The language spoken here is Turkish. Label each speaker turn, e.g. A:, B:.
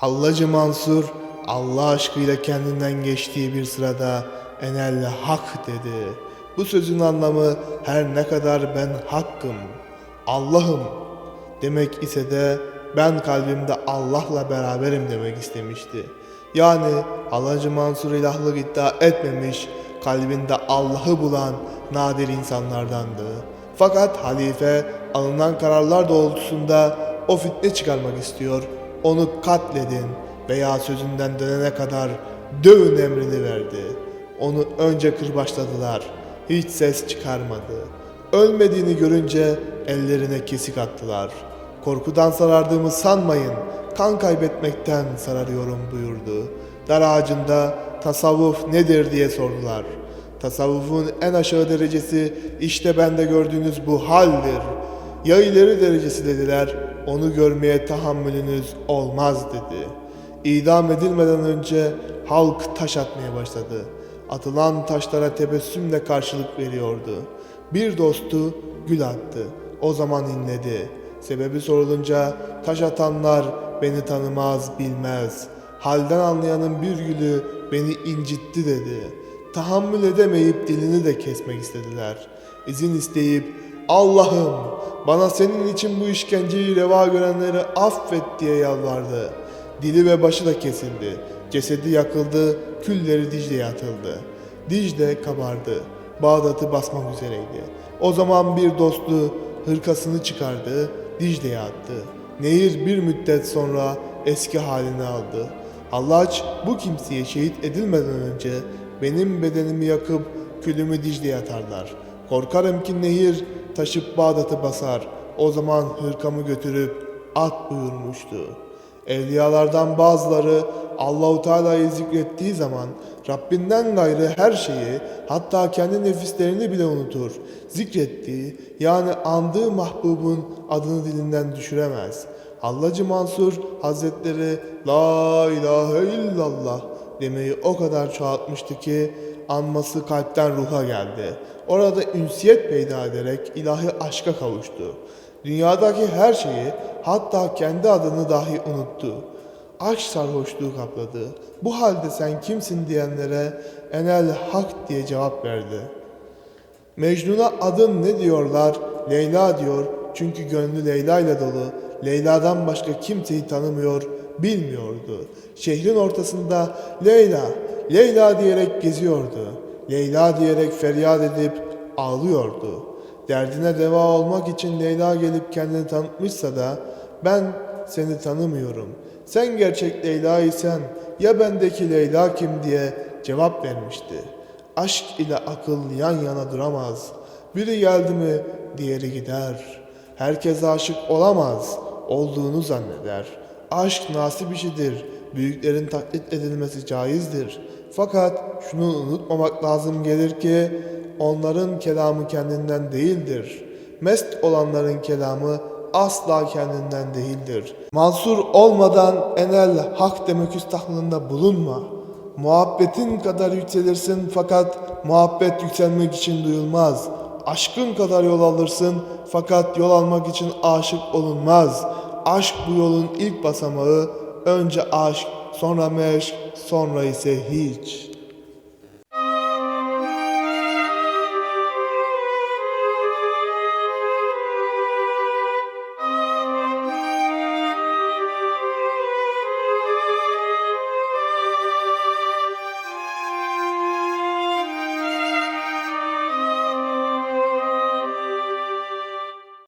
A: Hallacı Mansur Allah aşkıyla kendinden geçtiği bir sırada enelle hak dedi. Bu sözün anlamı her ne kadar ben hakkım, Allah'ım demek ise de ben kalbimde Allah'la beraberim demek istemişti. Yani Hallacı Mansur ilahlık iddia etmemiş, kalbinde Allah'ı bulan nadir insanlardandı. Fakat halife alınan kararlar doğrultusunda o fitne çıkarmak istiyor, onu katledin veya sözünden dönene kadar dövün emrini verdi. Onu önce kırbaçladılar, hiç ses çıkarmadı. Ölmediğini görünce ellerine kesik attılar. Korkudan sarardığımı sanmayın, kan kaybetmekten sararıyorum buyurdu. Dar ağacında tasavvuf nedir diye sordular. Tasavvufun en aşağı derecesi işte bende gördüğünüz bu haldir. Ya ileri derecesi dediler, onu görmeye tahammülünüz olmaz dedi. İdam edilmeden önce halk taş atmaya başladı. Atılan taşlara tebessümle karşılık veriyordu. Bir dostu gül attı. O zaman inledi. Sebebi sorulunca taş atanlar beni tanımaz bilmez. Halden anlayanın bir gülü beni incitti dedi. Tahammül edemeyip dilini de kesmek istediler. İzin isteyip Allah'ım bana senin için bu işkenceyi reva görenleri affet diye yalvardı. Dili ve başı da kesildi. Cesedi yakıldı, külleri Dicle'ye atıldı. Dicle kabardı. Bağdat'ı basmak üzereydi. O zaman bir dostu hırkasını çıkardı, Dicle'ye attı. Nehir bir müddet sonra eski halini aldı. Hallaç bu kimseye şehit edilmeden önce benim bedenimi yakıp külümü Dicle'ye atarlar. Korkarım ki nehir taşıp Bağdat'ı basar. O zaman hırkamı götürüp at buyurmuştu. Evliyalardan bazıları Allahu Teala'yı zikrettiği zaman Rabbinden gayrı her şeyi hatta kendi nefislerini bile unutur. Zikrettiği yani andığı mahbubun adını dilinden düşüremez. Hallacı Mansur Hazretleri La ilahe illallah demeyi o kadar çoğaltmıştı ki anması kalpten ruha geldi. Orada ünsiyet peyda ederek ilahi aşka kavuştu. Dünyadaki her şeyi hatta kendi adını dahi unuttu. Aşk sarhoşluğu kapladı. Bu halde sen kimsin diyenlere enel hak diye cevap verdi. Mecnun'a adın ne diyorlar? Leyla diyor. Çünkü gönlü Leyla ile dolu. Leyla'dan başka kimseyi tanımıyor, bilmiyordu. Şehrin ortasında Leyla, Leyla diyerek geziyordu. Leyla diyerek feryat edip ağlıyordu. Derdine deva olmak için Leyla gelip kendini tanıtmışsa da ben seni tanımıyorum. Sen gerçek Leyla isen ya bendeki Leyla kim diye cevap vermişti. Aşk ile akıl yan yana duramaz. Biri geldi mi diğeri gider. Herkes aşık olamaz. Olduğunu zanneder. Aşk nasip işidir. Büyüklerin taklit edilmesi caizdir. Fakat şunu unutmamak lazım gelir ki onların kelamı kendinden değildir. Mest olanların kelamı asla kendinden değildir. Mansur olmadan enel hak demek üstahlığında bulunma. Muhabbetin kadar yükselirsin fakat muhabbet yükselmek için duyulmaz. Aşkın kadar yol alırsın fakat yol almak için aşık olunmaz. Aşk bu yolun ilk basamağı. Önce aşk, sonra meşk, sonra ise hiç.''